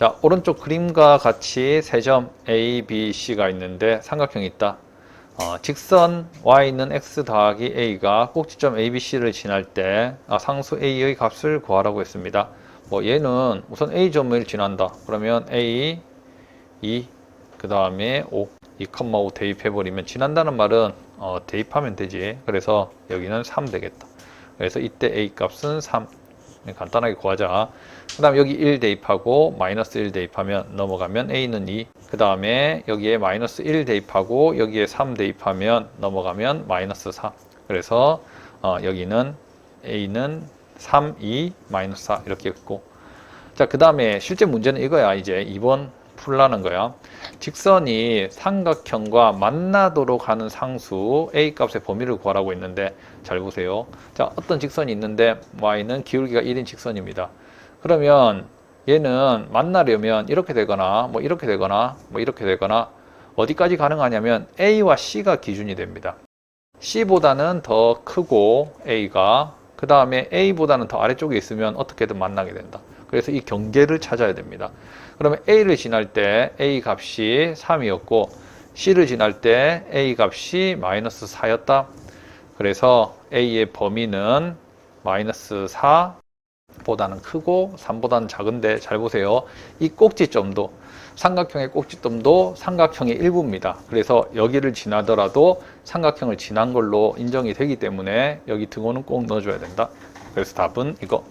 자, 오른쪽 그림과 같이 세 점 A, B, C가 있는데 삼각형이 있다. 어, 직선 y는 x 더하기 a가 꼭지점 a, b, c를 지날 때 아, 상수 a의 값을 구하라고 했습니다. 뭐 얘는 우선 a 점을 지난다. 그러면 a 2, 그 다음에 5, 2,5 대입해버리면 지난다는 말은 어, 대입하면 되지. 그래서 여기는 3 되겠다. 그래서 이때 a 값은 3. 간단하게 구하자. 그 다음 여기 1 대입하고 마이너스 1 대입하면 넘어가면 a는 2. 그 다음에 여기에 마이너스 1 대입하고 여기에 3 대입하면 넘어가면 마이너스 4. 그래서 어, 여기는 a는 3, 2, 마이너스 4 이렇게 했고 자, 그 다음에 실제 문제는 이거야. 이제 2번 풀라는 거야. 직선이 삼각형과 만나도록 하는 상수 a 값의 범위를 구하라고 했는데 잘 보세요. 자, 어떤 직선이 있는데 y는 기울기가 1인 직선입니다. 그러면 얘는 만나려면 이렇게 되거나 뭐 이렇게 되거나 뭐 이렇게 되거나 어디까지 가능하냐면 a와 c가 기준이 됩니다. c보다는 더 크고 a가 그 다음에 a보다는 더 아래쪽에 있으면 어떻게든 만나게 된다. 그래서 이 경계를 찾아야 됩니다. 그러면 a를 지날 때 a 값이 3이었고 c를 지날 때 a 값이 마이너스 4였다. 그래서 a의 범위는 마이너스 4 보다는 크고 3보다는 작은데 잘 보세요. 이 꼭지점도 삼각형의 꼭지점도 삼각형의 일부입니다. 그래서 여기를 지나더라도 삼각형을 지난 걸로 인정이 되기 때문에 여기 등호는 꼭 넣어줘야 된다. 그래서 답은 이거.